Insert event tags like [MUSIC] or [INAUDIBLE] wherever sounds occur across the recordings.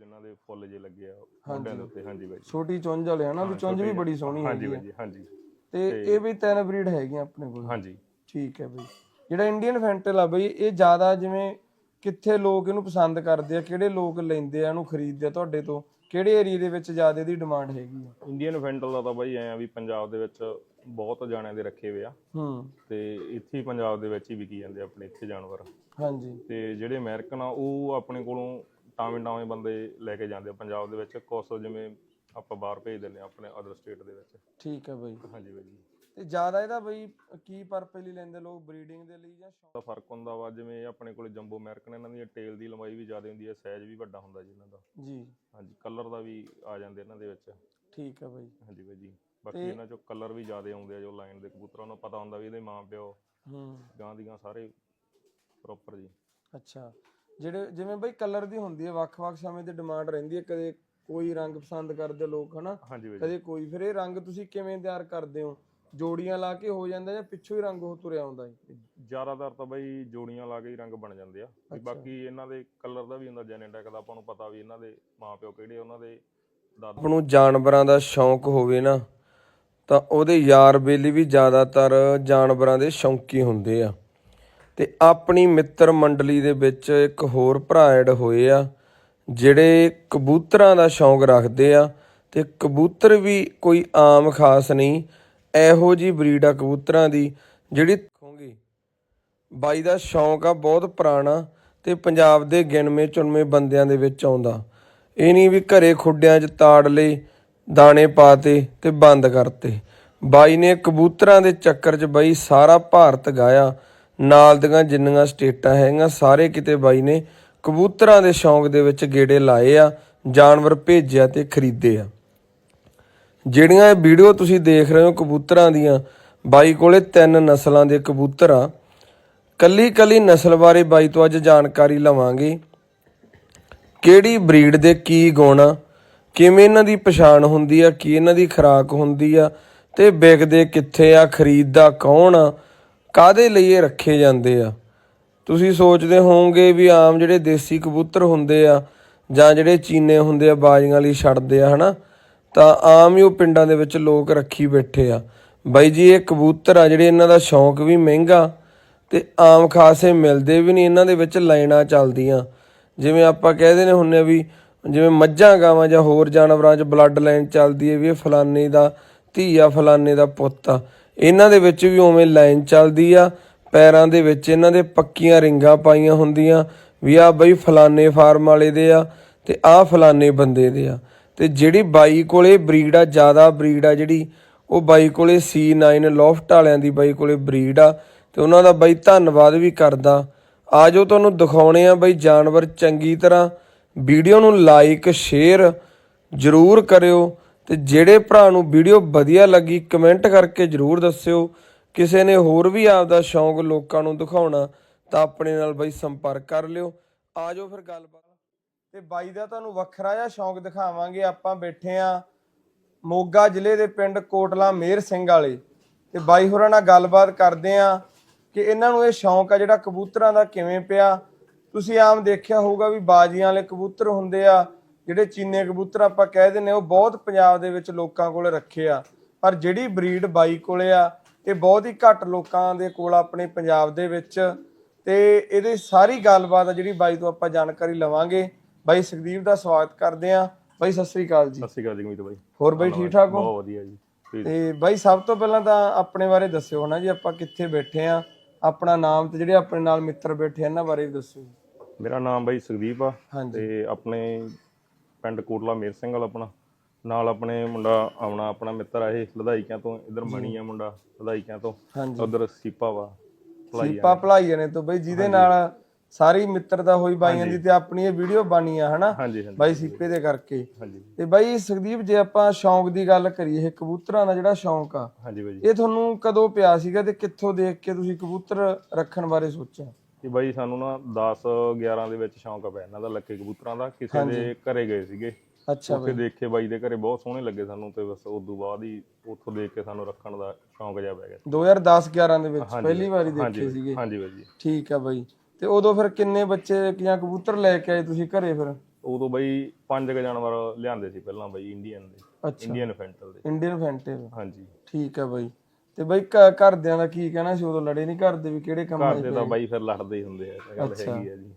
ਜਿਨ੍ਹਾਂ ਦੇ ਫੁੱਲ ਜੇ ਲੱਗੇ ਆ ਮੁੰਡਿਆਂ ਦੇ ਉੱਤੇ। ਹਾਂਜੀ ਬਾਈ ਛੋਟੀ ਚੁੰਝ ਵਾਲੇ ਹਨਾ ਵੀ ਚੁੰਝ ਵੀ ਬੜੀ ਸੋਹਣੀ ਹਾਂਜੀ ਹੈਗੀ ਬਾਈ ਆ ਜੀ ਹਾਂਜੀ। ਤੇ ਇਹ ਵੀ ਤਿੰਨ ਬਰੀਡ ਹੈਗੀਆਂ ਆਪਣੇ ਕੋਲ। ਹਾਂਜੀ। ਠੀਕ ਹੈ ਬਈ। ਜਿਹੜਾ ਇੰਡੀਅਨ ਫੈਂਟਲ ਆ ਬਈ ਇਹ ਜ਼ਿਆਦਾ ਜਿਵੇਂ ਕਿੱਥੇ ਲੋਕ ਇਹਨੂੰ ਪਸੰਦ ਕਰਦੇ ਆ ਕਿਹੜੇ ਲੋਕ ਲੈਂਦੇ ਆ ਇਹਨੂੰ ਖਰੀਦਦੇ ਆ ਤੁਹਾਡੇ ਤੋਂ ਕਿਹੜੇ ਏਰੀਆ ਦੇ ਵਿੱਚ ਜ਼ਿਆਦਾ ਇਹਦੀ ਡਿਮਾਂਡ ਹੈਗੀ ਆ? ਇੰਡੀਅਨ ਫੈਂਟਲ ਦਾ ਤਾਂ ਬਾਈ ਐ ਆ ਵੀ ਪੰਜਾਬ ਦੇ ਵਿੱਚ ਬਹੁਤ ਜਾਣਿਆਂ ਦੇ ਰੱਖੇ ਹੋਏ ਆ। ਹੂੰ। ਤੇ ਇੱਥੇ ਹੀ ਪੰਜਾਬ ਦੇ ਵਿੱਚ ਹੀ ਵਿਕੀ ਜਾਂਦੇ ਆ ਆਪਣੇ ਇੱਥੇ ਜਾਨਵਰ। ਹਾਂਜੀ। ਤੇ ਜਿਹੜੇ ਅਮਰੀਕਨ ਆ ਉਹ ਆਪਣੇ ਕੋਲੋਂ ਟਾਵੇਂ ਟਾਵੇਂ ਬੰਦੇ ਲੈ ਕੇ ਜਾਂਦੇ ਆ ਪੰਜਾਬ ਦੇ ਵਿੱਚ। ਕੁਛ ਜਿਵੇਂ ਆਪਾਂ ਬਾਹਰ ਭੇਜ ਦਿੰਦੇ ਆ ਆਪਣੇ ਅਦਰ ਸਟੇਟ ਦੇ ਵਿੱਚ। ਠੀਕ ਹੈ ਬਈ। ਹਾਂਜੀ ਬਾਈ ਜੀ। ਤੇ ਜ਼ਿਆਦਾ ਇਹਦਾ ਬਈ ਕੀ ਪਰਪਸ ਲਈ ਲੈਂਦੇ ਲੋਕ? ਬਰੀਡਿੰਗ ਦੇ ਲਈ ਜਾਂ ਸ਼ੌਕ? ਦਾ ਫ਼ਰਕ ਹੁੰਦਾ ਵਾ ਜਿਵੇਂ ਆਪਣੇ ਕੋਲੇ ਜੰਬੋ ਅਮਰੀਕਨ ਇਹਨਾਂ ਦੀ ਟੇਲ ਦੀ ਲੰਬਾਈ ਵੀ ਜ਼ਿਆਦਾ ਹੁੰਦੀ ਹੈ ਸਾਈਜ਼ ਵੀ ਵੱਡਾ ਹੁੰਦਾ ਜੀ ਇਹਨਾਂ ਦਾ। ਜੀ। ਹਾਂਜੀ ਕਲਰ ਦਾ ਵੀ ਆ ਜਾਂਦੇ ਇਹਨਾਂ ਦੇ ਵਿੱਚ। ਠੀਕ ਹੈ ਬਈ। ਹਾਂਜੀ ਬਾਈ ਜੀ। ਬਾਕੀ ਇਹਨਾਂ ਚੋਂ ਕਲਰ ਵੀ ਜ਼ਿਆਦਾ ਆਉਂਦੇ ਆ ਜੋ ਲਾਈਨ ਦੇ ਕਬੂਤਰਾਂ ਨੂੰ ਪਤਾ ਹੁੰਦਾ ਵੀ ਇਹਦੇ ਮਾਂ ਪਿਓ ਹੂੰ। ਗਾਂ ਦੀਆਂ ਸਾਰੇ ਪ੍ਰੋਪਰ ਜੀ। ਅੱਛਾ। ਜਿਹੜੇ ਜਿਵੇਂ ਬਈ ਕਲਰ ਦੀ ਹੁੰਦੀ ਹੈ ਵੱਖ-ਵੱਖ ਸਮੇਂ ਤੇ ਡਿਮਾਂਡ ਰਹਿੰਦੀ ਹੈ ਕਦੇ ਕੋਈ ਰੰਗ ਪਸੰਦ ਕਰਦੇ ਲੋਕ ਹਨਾ? ਕਦੇ ਕੋਈ ਫਿਰ ਇਹ ਰੰਗ ਤੁਸੀਂ ਕਿਵੇਂ ਤਿਆਰ ਕਰਦੇ ਹੋ? ਜੋੜੀਆਂ ਲਾ ਕੇ ਹੋ ਜਾਂਦਾ ਜਾਂ ਪਿੱਛੋਂ ਹੀ ਰੰਗ ਉਹ ਤੁਰਿਆ ਆਉਂਦਾ ਹੈ ਜ਼ਿਆਦਾਤਰ ਤਾਂ ਬਾਈ ਜੋੜੀਆਂ ਲਾ ਕੇ ਹੀ ਰੰਗ ਬਣ ਜਾਂਦੇ ਆ। ਵੀ ਬਾਕੀ ਇਹਨਾਂ ਦੇ ਕਲਰ ਦਾ ਵੀ ਹੁੰਦਾ ਜੈਨੇਟਿਕ ਦਾ ਆਪਾਂ ਨੂੰ ਪਤਾ ਵੀ ਇਹਨਾਂ ਦੇ ਮਾਂ ਪਿਓ ਕਿਹੜੇ ਉਹਨਾਂ ਦੇ ਦਾਦਾ। ਨੂੰ ਜਾਨਵਰਾਂ ਦਾ ਸ਼ੌਂਕ ਹੋਵੇ ਨਾ ਤਾਂ ਉਹਦੇ ਯਾਰ ਬੇਲੀ ਵੀ ਜ਼ਿਆਦਾਤਰ ਜਾਨਵਰਾਂ ਦੇ ਸ਼ੌਂਕੀ ਹੁੰਦੇ ਆ। ਤੇ ਆਪਣੀ ਮਿੱਤਰ ਮੰਡਲੀ ਦੇ ਵਿੱਚ ਇੱਕ ਹੋਰ ਭਰਾ ਐਡ ਹੋਏ ਆ, ਜਿਹੜੇ ਕਬੂਤਰਾਂ ਦਾ ਸ਼ੌਂਕ ਰੱਖਦੇ ਆ ਤੇ ਕਬੂਤਰ ਵੀ ਕੋਈ ਆਮ ਖਾਸ ਨਹੀਂ, ਇਹੋ ਜੀ ਬਰੀਡ ਆ ਕਬੂਤਰਾਂ ਦੀ ਜਿਹੜੀ ਦੇਖੋਗੇ। ਬਾਈ ਦਾ ਸ਼ੌਂਕ ਆ ਬਹੁਤ ਪੁਰਾਣਾ ਤੇ ਪੰਜਾਬ ਦੇ ਗਿਣਵੇਂ ਚੁਣਵੇਂ ਬੰਦਿਆਂ ਦੇ ਵਿੱਚ ਆਉਂਦਾ। ਇਹ ਨਹੀਂ ਵੀ ਘਰੇ ਖੁੱਡਿਆਂ 'ਚ ਤਾੜ ਲਏ, ਦਾਣੇ ਪਾਤੇ ਤੇ ਬੰਦ ਕਰਤੇ। ਬਾਈ ਨੇ ਕਬੂਤਰਾਂ ਦੇ ਚੱਕਰ 'ਚ ਬਾਈ ਸਾਰਾ ਭਾਰਤ ਗਾਇਆ ਨਾਲ ਦੀਆਂ ਜਿੰਨੀਆਂ ਸਟੇਟਾਂ ਹੈਗੀਆਂ, ਸਾਰੇ ਕਿਤੇ ਬਾਈ ਨੇ ਕਬੂਤਰਾਂ ਦੇ ਸ਼ੌਂਕ ਦੇ ਵਿੱਚ ਗੇੜੇ ਲਾਏ ਆ, ਜਾਨਵਰ ਭੇਜਿਆ ਤੇ ਖਰੀਦੇ ਆ। ਜਿਹੜੀਆਂ ਇਹ ਵੀਡੀਓ ਤੁਸੀਂ ਦੇਖ ਰਹੇ ਹੋ ਕਬੂਤਰਾਂ ਦੀਆਂ, ਬਾਈ ਕੋਲੇ ਤਿੰਨ ਨਸਲਾਂ ਦੇ ਕਬੂਤਰ ਆ। ਕੱਲੀ ਕੱਲੀ ਨਸਲ ਬਾਰੇ ਬਾਈ ਤੋਂ ਅੱਜ ਜਾਣਕਾਰੀ ਲਵਾਂਗੇ। ਕਿਹੜੀ ਬਰੀਡ ਦੇ ਕੀ ਗੁਣ ਆ, ਕਿਵੇਂ ਇਹਨਾਂ ਦੀ ਪਛਾਣ ਹੁੰਦੀ ਆ, ਕੀ ਇਹਨਾਂ ਦੀ ਖੁਰਾਕ ਹੁੰਦੀ ਆ, ਤੇ ਵਿਕਦੇ ਕਿੱਥੇ ਆ, ਖਰੀਦਦਾ ਕੌਣ ਆ ਕਾਦੇ ਲਈ ਇਹ ਰੱਖੇ ਜਾਂਦੇ ਆ? ਤੁਸੀਂ ਸੋਚਦੇ ਹੋਵੋਗੇ ਵੀ ਆਮ ਜਿਹੜੇ ਦੇਸੀ ਕਬੂਤਰ ਹੁੰਦੇ ਆ ਜਾਂ ਜਿਹੜੇ ਚੀਨੇ ਹੁੰਦੇ ਆ, ਬਾਜ਼ੀਆਂ ਲਈ ਛੱਡਦੇ ਆ, ਹਨਾ? ਤਾਂ ਆਮ ਹੀ ਉਹ ਪਿੰਡਾਂ ਦੇ ਵਿੱਚ ਲੋਕ ਰੱਖੀ ਬੈਠੇ ਆ। ਬਾਈ ਜੀ, ਇਹ ਕਬੂਤਰ ਆ ਜਿਹੜੇ ਇਹਨਾਂ ਦਾ ਸ਼ੌਂਕ ਵੀ ਮਹਿੰਗਾ ਤੇ ਆਮ ਖਾਸੇ ਮਿਲਦੇ ਵੀ ਨਹੀਂ ਇਹਨਾਂ ਦੇ ਵਿੱਚ ਲਾਈਨਾਂ ਚੱਲਦੀਆਂ। ਜਿਵੇਂ ਆਪਾਂ ਕਹਿੰਦੇ ਨੇ ਹੁੰਨੇ ਵੀ ਜਿਵੇਂ ਮੱਝਾਂ ਗਾਵਾਂ ਜਾਂ ਹੋਰ ਜਾਨਵਰਾਂ 'ਚ ਬਲੱਡ ਲਾਈਨ ਚੱਲਦੀ ਹੈ ਵੀ ਇਹ ਫਲਾਨੇ ਦਾ ਧੀ ਆ ਫਲਾਨੇ ਦਾ ਪੁੱਤ ਆ। ਇਹਨਾਂ ਦੇ ਵਿੱਚ ਵੀ ਉਵੇਂ ਲਾਈਨ ਚੱਲਦੀ ਆ, ਪੈਰਾਂ ਦੇ ਵਿੱਚ ਇਹਨਾਂ ਦੇ ਪੱਕੀਆਂ ਰਿੰਗਾਂ ਪਾਈਆਂ ਹੁੰਦੀਆਂ, ਵੀ ਆ ਬਈ ਫਲਾਨੇ ਫਾਰਮ ਵਾਲੇ ਦੇ ਆ ਤੇ ਆ ਫਲਾਨੇ ਬੰਦੇ ਦੇ ਆ। ਤੇ ਜਿਹੜੀ ਬਾਈ ਕੋਲੇ ਬਰੀਡ ਆ, ਜ਼ਿਆਦਾ ਬਰੀਡ ਆ ਜਿਹੜੀ, ਉਹ ਬਾਈ ਕੋਲੇ C9 ਲੋਫਟ ਵਾਲਿਆਂ ਦੀ ਬਾਈ ਕੋਲੇ ਬਰੀਡ ਆ ਤੇ ਉਹਨਾਂ ਦਾ ਬਾਈ ਧੰਨਵਾਦ ਵੀ ਕਰਦਾ। ਆਜੋ ਤੁਹਾਨੂੰ ਦਿਖਾਉਣੇ ਆ ਬਾਈ ਜਾਨਵਰ ਚੰਗੀ ਤਰ੍ਹਾਂ। ਵੀਡੀਓ ਨੂੰ ਲਾਈਕ ਸ਼ੇਅਰ ਜਰੂਰ ਕਰਿਓ। ਤੇ ਜਿਹੜੇ ਭਰਾ ਨੂੰ ਵੀਡੀਓ ਵਧੀਆ ਲੱਗੀ, ਕਮੈਂਟ ਕਰਕੇ ਜਰੂਰ ਦੱਸਿਓ। ਕਿਸੇ ਨੇ ਹੋਰ ਵੀ ਆਪਦਾ ਸ਼ੌਂਕ ਲੋਕਾਂ ਨੂੰ ਦਿਖਾਉਣਾ, ਤਾਂ ਆਪਣੇ ਨਾਲ ਬਾਈ ਸੰਪਰਕ ਕਰ ਲਿਓ। ਆਜੋ ਫਿਰ ਗੱਲਬਾਤ। ਤੇ ਬਾਈ ਦਾ ਤੁਹਾਨੂੰ ਵੱਖਰਾ ਜਿਹਾ ਸ਼ੌਂਕ ਦਿਖਾਵਾਂਗੇ। ਆਪਾਂ ਬੈਠੇ ਆ ਮੋਗਾ ਜ਼ਿਲ੍ਹੇ ਦੇ ਪਿੰਡ ਕੋਟਲਾ ਮੇਰ ਸਿੰਘ ਵਾਲੇ। ਤੇ ਬਾਈ ਹੋਰਾਂ ਨਾਲ ਗੱਲਬਾਤ ਕਰਦੇ ਆ ਕਿ ਇਹਨਾਂ ਨੂੰ ਇਹ ਸ਼ੌਂਕ ਆ ਜਿਹੜਾ ਕਬੂਤਰਾਂ ਦਾ ਕਿਵੇਂ ਪਿਆ। ਤੁਸੀਂ ਆਮ ਦੇਖਿਆ ਹੋਊਗਾ ਵੀ ਬਾਜ਼ੀਆਂ ਵਾਲੇ ਕਬੂਤਰ ਹੁੰਦੇ ਆ ਜਿਹੜੇ ਚੀਨੇ ਕਬੂਤਰ ਆਪਾਂ ਕਹਿ ਦਿੰਦੇ ਉਹ ਬਹੁਤ ਪੰਜਾਬ ਦੇ ਵਿੱਚ ਲੋਕਾਂ ਕੋਲ ਰੱਖੇ ਆ। ਪਰ ਜਿਹੜੀ ਬਰੀਡ ਬਾਈ ਕੋਲੇ ਆ ਇਹ ਬਹੁਤ ਹੀ ਘੱਟ ਲੋਕਾਂ ਦੇ ਕੋਲ ਆਪਣੇ ਪੰਜਾਬ ਦੇ ਵਿੱਚ। ਤੇ ਇਹਦੀ ਸਾਰੀ ਗੱਲਬਾਤ ਆ ਜਿਹੜੀ ਬਾਈ ਤੋਂ ਆਪਾਂ ਜਾਣਕਾਰੀ ਲਵਾਂਗੇ। ਬਾਈ ਸੁਖਦੀਪ ਦਾ ਸਵਾਗਤ ਕਰਦੇ ਆ ਬਾਈ ਸਤਿ ਸ੍ਰੀ ਅਕਾਲ ਜੀ। ਸਤਿ ਸ਼੍ਰੀ ਅਕਾਲ ਜੀ ਮੀਤ ਬਾਈ। ਹੋਰ ਬਾਈ ਠੀਕ ਠਾਕ ਹੋ? ਬਹੁਤ ਵਧੀਆ ਜੀ। ਤੇ ਬਾਈ ਸਭ ਤੋਂ ਪਹਿਲਾਂ ਤਾਂ ਆਪਣੇ ਬਾਰੇ ਦੱਸਿਓ ਹਨਾ ਜੀ ਆਪਾਂ ਕਿੱਥੇ ਬੈਠੇ ਆ ਆਪਣਾ ਨਾਮ ਤੇ ਜਿਹੜੇ ਆਪਣੇ ਨਾਲ ਮਿੱਤਰ ਬੈਠੇ ਆ ਇਹਨਾਂ ਬਾਰੇ ਵੀ ਦੱਸਿਓ। ਮੇਰਾ ਨਾਮ ਬਾਈ ਸੁਖਦੀਪ ਆ। ਤੇ ਆਪਣੇ ਪਿੰਡ ਕੋਟਲਾ ਮੇਰ ਸਿੰਘ ਵਾਲਾ ਆਪਣਾ ਨਾਲ ਆਪਣੇ ਮੁੰਡਾ ਆਉਣਾ ਆਪਣਾ ਮਿੱਤਰ ਆ ਇਹ ਲਧਾਈਕਿਆਂ ਤੋਂ ਇਧਰ ਮਣੀ ਆ ਮੁੰਡਾ ਲਧਾਈਕਿਆਂ ਤੋਂ ਹਾਂਜੀ। ਉਧਰ ਸੀਪਾ ਵਾ ਭਲਾਈ ਸੀਪਾ ਭਲਾਈਆਂ ਨੇ ਤੋਂ ਬਾਈ ਜਿਹਦੇ ਨਾਲ ਸਾਰੀ ਮਿੱਤਰਤਾ ਹੋਈ ਬਾਈਆਂ ਦੀ ਤੇ ਆਪਣੀ ਇਹ ਵੀਡੀਓ ਬਣੀ ਆ ਹਨਾ? ਹਾਂਜੀ ਹਾਂਜੀ। ਬਾਈ ਸੀਪੇ ਦੇ ਕਰਕੇ। ਹਾਂਜੀ। ਤੇ ਬਾਈ ਸੁਖਦੀਪ ਜੇ ਆਪਾਂ ਸ਼ੌਂਕ ਦੀ ਗੱਲ ਕਰੀਏ ਇਹ ਕਬੂਤਰਾਂ ਦਾ ਜਿਹੜਾ ਸ਼ੌਂਕ ਆ ਹਾਂਜੀ ਬਾਈ ਜੀ। ਇਹ ਤੁਹਾਨੂੰ ਕਦੋਂ ਪਿਆ ਸੀਗਾ ਤੇ ਕਿੱਥੋਂ ਦੇਖ ਕੇ ਤੁਸੀਂ ਕਬੂਤਰ ਰੱਖਣ ਬਾਰੇ ਸੋਚਿਆ? ਇਹ ਬਾਈ ਸਾਨੂੰ ਨਾ 10 11 ਦੇ ਵਿੱਚ ਸ਼ੌਂਕ ਪਿਆ ਇਹਨਾਂ ਦਾ ਲੱਕੇ ਕਬੂਤਰਾਂ ਦਾ। ਕਿਸੇ ਦੇ ਘਰੇ ਗਏ ਸੀਗੇ। ਅੱਛਾ ਉੱਥੇ ਦੇਖੇ ਬਾਈ ਦੇ ਘਰੇ ਬਹੁਤ ਸੋਹਣੇ ਲੱਗੇ ਸਾਨੂੰ ਤੇ ਬਸ ਉਸ ਤੋਂ ਬਾਅਦ ਹੀ ਉੱਥੋਂ ਦੇਖ ਕੇ ਸਾਨੂੰ ਰੱਖਣ ਦਾ ਸ਼ੌਂਕ ਜਿਹਾ ਪੈ ਗਿਆ। 2010 11 ਦੇ ਵਿੱਚ ਪਹਿਲੀ ਵਾਰੀ ਦੇਖੇ ਸੀਗੇ। ਹਾਂਜੀ ਬਾਈ ਜੀ। ਠੀਕ ਆ ਬਾਈ। ਤੇ ਉਦੋਂ ਫਿਰ ਕਿੰਨੇ ਬੱਚੇ ਜਾਂ ਕਬੂਤਰ ਲੈ ਕੇ ਆਏ ਤੁਸੀਂ ਘਰੇ ਫਿਰ? ਉਦੋਂ ਬਈ ਪੰਜ ਕੁ ਜਾਨਵਰ ਲਿਆਂਦੇ ਸੀ ਪਹਿਲਾਂ ਬਈ ਇੰਡੀਅਨ ਦੇ। ਅੱਛਾ। ਇੰਡੀਅਨ ਫੈਂਟਲ ਦੇ। ਇੰਡੀਅਨ ਫੈਂਟੇ ਹਾਂਜੀ। ਠੀਕ ਹੈ ਬਾਈ। ਤੇ ਬਾਈ ਘ- ਘਰਦਿਆਂ ਦਾ ਕੀ ਕਹਿਣਾ ਸੀ ਉਦੋਂ ਲੜੇ ਨਹੀਂ ਕਰਦੇ ਵੀ ਕਿਹੜੇ ਕੰਮ ਘਰ ਦੇ ਤਾਂ ਬਾਈ ਫਿਰ ਲੜਦੇ ਹੀ ਹੁੰਦੇ ਆ ਇਹ ਤਾਂ ਗੱਲ ਹੈਗੀ ਆ ਜੀ।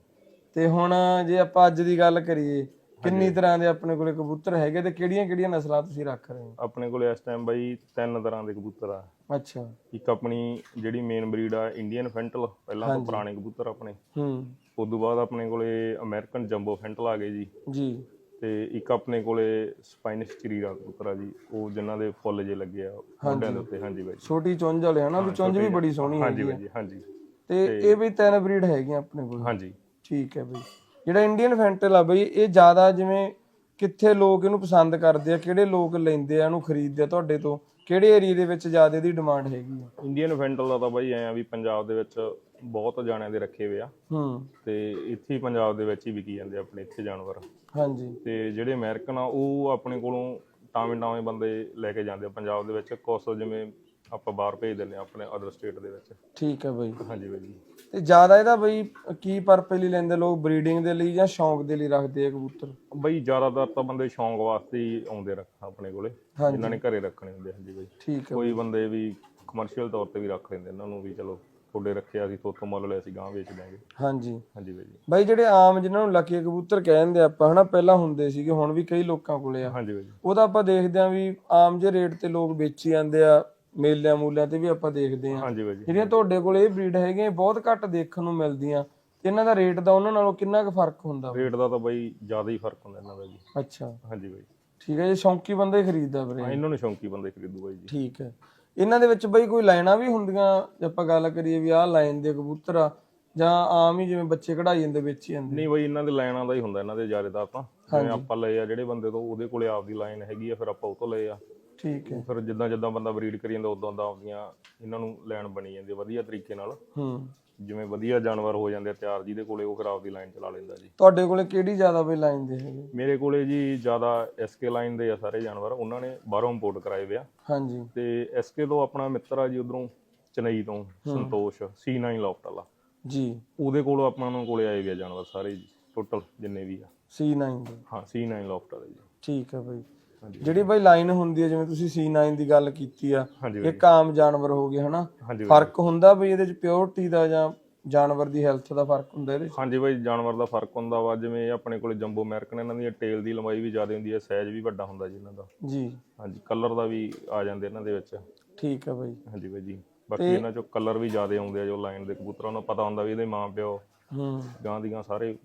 ਤੇ ਹੁਣ ਜੇ ਆਪਾਂ ਅੱਜ ਦੀ ਗੱਲ ਕਰੀਏ ਕਿੰਨੀ ਤਰ੍ਹਾਂ ਦੇ ਆਪਣੇ ਕੋਲੇ ਕਬੂਤਰ ਹੈਗੇ ਤੇ ਕਿਹੜੀਆਂ ਕਿਹੜੀਆਂ ਨਸਲਾਂ ਤੁਸੀਂ ਰੱਖ ਰਹੇ ਹੋ? ਆਪਣੇ ਕੋਲੇ ਇਸ ਟਾਈਮ ਬਾਈ ਤਿੰਨ ਤਰ੍ਹਾਂ ਦੇ ਕਬੂਤਰ ਆ। ਅੱਛਾ। ਇੱਕ ਆਪਣੀ ਜਿਹੜੀ ਮੇਨ ਬਰੀਡ ਆ ਇੰਡੀਅਨ ਫੈਂਟਲ ਪਹਿਲਾਂ ਤੋਂ ਪੁਰਾਣੇ ਕਬੂਤਰ ਆਪਣੇ। ਹੂੰ। ਉਸ ਤੋਂ ਬਾਅਦ ਆਪਣੇ ਕੋਲੇ ਅਮਰੀਕਨ ਜੰਬੋ ਫੈਂਟਲ ਆ ਗਏ ਜੀ। ਜੀ। ਤੇ ਇੱਕ ਆਪਣੇ ਕੋਲੇ ਸਪਾਈਨਿਸ਼ ਚਰੀਰਾ ਕਬੂਤਰ ਜੀ ਉਹ ਜਿਨ੍ਹਾਂ ਦੇ ਫੁੱਲ ਜੇ ਲੱਗੇ ਆ ਮੋਢਿਆਂ ਦੇ ਉੱਤੇ। ਹਾਂਜੀ ਬਾਈ ਛੋਟੀ ਚੁੰਝ ਵਾਲੇ ਹਨਾ? ਵੀ ਚੁੰਝ ਵੀ ਬੜੀ ਸੋਹਣੀ ਹਾਂਜੀ ਹੈਗੀ ਬਾਈ ਜੀ ਹਾਂਜੀ। ਤੇ ਇਹ ਵੀ ਤਿੰਨ ਬਰੀਡ ਹੈਗੀਆਂ ਆਪਣੇ ਕੋਲ। ਹਾਂਜੀ। ਠੀਕ ਹੈ ਬਈ। ਜਿਹੜਾ ਇੰਡੀਅਨ ਫੈਂਟਲ ਆ ਬਈ ਇਹ ਜ਼ਿਆਦਾ ਜਿਵੇਂ ਕਿੱਥੇ ਲੋਕ ਇਹਨੂੰ ਪਸੰਦ ਕਰਦੇ ਆ ਕਿਹੜੇ ਲੋਕ ਲੈਂਦੇ ਆ ਇਹਨੂੰ ਖਰੀਦਦੇ ਆ ਤੁਹਾਡੇ ਤੋਂ? ਕਿਹੜੇ ਏਰੀਆ ਦੇ ਵਿੱਚ ਜ਼ਿਆਦਾ ਇਹਦੀ ਡਿਮਾਂਡ ਹੈਗੀ ਆ? ਇੰਡੀਅਨ ਫੈਂਟਲ ਦਾ ਤਾਂ ਬਾਈ ਐ ਆ ਵੀ ਪੰਜਾਬ ਦੇ ਵਿੱਚ ਬਹੁਤ ਜਾਣਿਆਂ ਦੇ ਰੱਖੇ ਹੋਏ ਆ। ਹੂੰ। ਤੇ ਇੱਥੇ ਹੀ ਪੰਜਾਬ ਦੇ ਵਿੱਚ ਹੀ ਵਿਕੀ ਜਾਂਦੇ ਆ ਆਪਣੇ ਇੱਥੇ ਜਾਨਵਰ। ਹਾਂਜੀ। ਤੇ ਜਿਹੜੇ ਅਮਰੀਕਨ ਆ ਉਹ ਆਪਣੇ ਕੋਲੋਂ ਟਾਵੇਂ ਟਾਵੇਂ ਬੰਦੇ ਲੈ ਕੇ ਜਾਂਦੇ ਆ ਪੰਜਾਬ ਦੇ ਵਿੱਚ। ਕੁਛ ਜਿਵੇਂ ਆਪਾਂ ਬਾਹਰ ਭੇਜ ਦਿੰਦੇ ਆ ਆਪਣੇ ਅਦਰ ਸਟੇਟ ਦੇ ਵਿੱਚ। ਠੀਕ ਹੈ ਬਈ। ਹਾਂਜੀ ਬਾਈ ਜੀ। ਤੇ ਜ਼ਿਆਦਾ ਇਹਦਾ ਬਈ ਕੀ ਪਰਪਸ ਲਈ ਲੈਂਦੇ ਲੋਕ? ਬਰੀਡਿੰਗ ਦੇ ਲਈ ਜਾਂ ਸ਼ੌਂਕ ਦੇ ਲਈ ਰੱਖਦੇ ਆ ਕਬੂਤਰ? ਬਈ ਜ਼ਿਆਦਾਤਰ ਤਾਂ ਬੰਦੇ ਸ਼ੌਂਕ ਵਾਸਤੇ ਹੀ ਆਉਂਦੇ ਰੱਖ ਆਪਣੇ ਕੋਲੇ। ਹਾਂਜੀ। ਜਿਨ੍ਹਾਂ ਨੇ ਘਰੇ ਰੱਖਣੇ ਹੁੰਦੇ ਹਾਂਜੀ ਬਾਈ। ਠੀਕ ਹੈ ਕੋਈ ਬੰਦੇ ਵੀ ਕਮਰਸ਼ੀਅਲ ਤੌਰ ਤੇ ਵੀ ਰੱਖ ਲੈਂਦੇ ਇਹਨਾਂ ਨੂੰ ਵੀ ਚਲੋ ਤੁਹਾਡੇ ਰੱਖਿਆ ਸੀ ਥੋਤੋਂ ਮੁੱਲ ਲਿਆ ਸੀ ਗਾਂ ਵੇਚ ਦਿਆਂਗੇ। ਹਾਂਜੀ। ਹਾਂਜੀ ਬਾਈ ਜੀ। ਬਾਈ ਜਿਹੜੇ ਆਮ ਜਿਨ੍ਹਾਂ ਨੂੰ ਲੱਕੀ ਕਬੂਤਰ ਕਹਿੰਦੇ ਆਪਾਂ ਹਨਾ ਪਹਿਲਾਂ ਹੁੰਦੇ ਸੀਗੇ ਹੁਣ ਵੀ ਕਈ ਲੋਕਾਂ ਕੋਲੇ ਆ। ਹਾਂਜੀ ਬਾਈ ਜੀ। ਉਹਦਾ ਆਪਾਂ ਦੇਖਦੇ ਆਂ ਵੀ ਆਮ ਜੇ ਰੇਟ ਤੇ ਲੋਕ ਵੇਚੀ ਜਾਂਦੇ ਆ ਮੇਲਿਆਂ ਮੂਲਿਆਂ ਤੇ ਵੀ ਆਪਾਂ ਦੇਖਦੇ ਆਂ। ਹਾਂਜੀ ਬਾਈ ਜੀ। ਜਿਹੜੀਆਂ ਤੁਹਾਡੇ ਕੋਲ ਇਹ ਬਰੀਡ ਇਹ ਬਹੁਤ ਘੱਟ ਦੇਖਣ ਨੂੰ ਮਿਲਦੀਆਂ। ਤੇ ਇਹਨਾਂ ਦਾ ਰੇਟ ਦਾ ਉਹਨਾਂ ਨਾਲੋਂ ਕਿੰਨਾ ਕੁ ਫ਼ਰਕ ਹੁੰਦਾ? ਰੇਟ ਦਾ ਤਾਂ ਬਾਈ ਜ਼ਿਆਦਾ ਹੀ ਫ਼ਰਕ ਹੁੰਦਾ ਇਹਨਾਂ ਦਾ ਜੀ। ਅੱਛਾ। ਹਾਂਜੀ ਬਾਈ ਠੀਕ ਹੈ ਜੀ ਸ਼ੌਂਕੀ ਬੰਦਾ ਹੀ ਖਰੀਦਦਾ ਵੀਰੇ। ਹਾਂ, ਇਹਨਾਂ ਨੂੰ ਸ਼ੌਂਕੀ ਬੰਦੇ ਖਰੀਦੂ ਬਾਈ ਜੀ। ਠੀਕ ਹੈ। ਇਹਨਾਂ ਦੇ ਵਿੱਚ ਬਈ ਕੋਈ ਲਾਈਨਾਂ ਵੀ ਹੁੰਦੀਆਂ ਜੇ ਆਪਾਂ ਗੱਲ ਕਰੀਏ ਵੀ ਆਹ ਲਾਈਨ ਦੇ ਕਬੂਤਰ ਆ ਜਾਂ ਆਮ ਹੀ ਜਿਵੇਂ ਬੱਚੇ ਕਢਾਈ ਜਾਂਦੇ ਵਿੱਚ ਹੀ ਜਾਂਦੇ। ਨਹੀਂ ਬਾਈ ਇਹਨਾਂ ਦੇ ਲਾਈਨਾਂ ਦਾ ਹੀ ਹੁੰਦਾ ਇਹਨਾਂ ਦੇ ਜ਼ਿਆਦਾਤਰ ਤਾਂ ਜਿਵੇਂ ਆਪਾਂ ਲਏ ਆ ਜਿਹੜੇ ਬੰਦੇ ਤੋਂ ਉਹਦੇ ਕੋਲੇ ਆਪਦੀ ਲਾਈਨ ਹੈਗੀ ਆ ਫਿਰ ਆਪਾਂ ਉਹ ਤੋਂ ਲਏ ਆ। ਠੀਕ ਹੈ। ਫਿਰ ਜਿੱਦਾਂ ਜਿੱਦਾਂ ਬੰਦਾ ਬਰੀਡ ਕਰੀ ਜਾਂਦਾ ਉਦਾਂ ਉਦਾਂ ਆਪਦੀਆਂ ਇਹਨਾਂ ਨੂੰ ਲਾਈਨ ਬਣੀ ਜਾਂਦੀ ਆ ਵਧੀਆ ਤਰੀਕੇ ਨਾਲ। ਹੂੰ। ਜਿਵੇਂ ਵਧੀਆ ਜਾਨਵਰ ਹੋ ਜਾਂਦੇ ਆ ਤਿਆਰ ਜਿਹਦੇ ਕੋਲੇ ਉਹ ਫਿਰ ਆਪਦੀ ਲਾਈਨ ਚਲਾ ਲੈਂਦਾ ਜੀ। ਤੁਹਾਡੇ ਕੋਲੇ ਕਿਹੜੀ ਜ਼ਿਆਦਾ ਬਈ ਲਾਈਨ ਦੇ ਹੈਗੇ? ਮੇਰੇ ਕੋਲੇ ਜੀ ਜ਼ਿਆਦਾ ਐਸਕੇ ਲਾਈਨ ਦੇ ਆ ਸਾਰੇ ਜਾਨਵਰ ਉਹਨਾਂ ਨੇ ਬਾਹਰੋਂ ਇੰਪੋਰਟ ਕਰਾਏ ਵੇ ਆ। ਹਾਂਜੀ। ਤੇ ਐਸਕੇ ਤੋਂ ਆਪਣਾ ਮਿੱਤਰ ਆ ਜੀ ਉਧਰੋਂ ਚੇਨਈ ਤੋਂ ਸੰਤੋਸ਼ C9 ਲੋਫਟ ਵਾਲਾ। ਜੀ। ਉਹਦੇ ਕੋਲੋਂ ਆਪਾਂ ਨੂੰ ਕੋਲੇ ਆਏ ਵੇ ਆ ਜਾਨਵਰ ਸਾਰੇ ਜੀ ਟੋਟਲ ਜਿੰਨੇ ਵੀ ਆ। C9 ਦੇ। ਹਾਂ C9 ਲੋਫਟ ਵਾਲੇ ਜੀ। ਠੀਕ ਹੈ ਬਈ। ਜਿਹੜੀ ਬਈ ਲਾਈਨ ਹੁੰਦੀ ਹੈ ਜਿਵੇਂ ਤੁਸੀਂ C9 ਦੀ ਗੱਲ ਕੀਤੀ ਆ ਇੱਕ ਆਮ ਜਾਨਵਰ ਹੋ ਗਏ ਹਨਾ। ਫ਼ਰਕ ਹੁੰਦਾ ਬਈ ਇਹਦੇ ਚ ਪਿਓਰਿਟੀ ਦਾ ਜਾਂ ਜਾਨਵਰ ਦੀ ਹੈਲਥ ਦਾ ਫ਼ਰਕ ਹੁੰਦਾ ਇਹਦੇ ਹਾਂਜੀ ਬਾਈ ਜਾਨਵਰ ਦਾ ਫ਼ਰਕ ਹੁੰਦਾ ਵਾ ਜਿਵੇਂ ਆਪਣੇ ਕੋਲੇ ਜੰਬੋ ਅਮਰੀਕਨ ਇਹਨਾਂ ਦੀ ਟੇਲ ਦੀ ਲੰਬਾਈ ਵੀ ਜ਼ਿਆਦਾ ਹੁੰਦੀ ਹੈ ਸਾਈਜ਼ ਵੀ ਵੱਡਾ ਹੁੰਦਾ ਜੀ ਇਹਨਾਂ ਦਾ। ਜੀ। ਹਾਂਜੀ ਕਲਰ ਦਾ ਵੀ ਆ ਜਾਂਦੇ ਇਹਨਾਂ ਦੇ ਵਿੱਚ। ਠੀਕ ਹੈ ਬਈ। ਹਾਂਜੀ ਬਾਈ ਜੀ ਬਾਕੀ ਇਹਨਾਂ ਚੋਂ ਕਲਰ ਵੀ ਜ਼ਿਆਦਾ ਆਉਂਦੇ ਆ ਜੋ ਲਾਈਨ ਦੇ ਕਬੂਤਰਾਂ ਨੂੰ ਪਤਾ ਹੁੰਦਾ ਵੀ ਇਹਦੇ ਮਾਂ ਪਿਓ ਹੂੰ। ਗਾਂ ਦੀਆਂ ਸਾਰੇ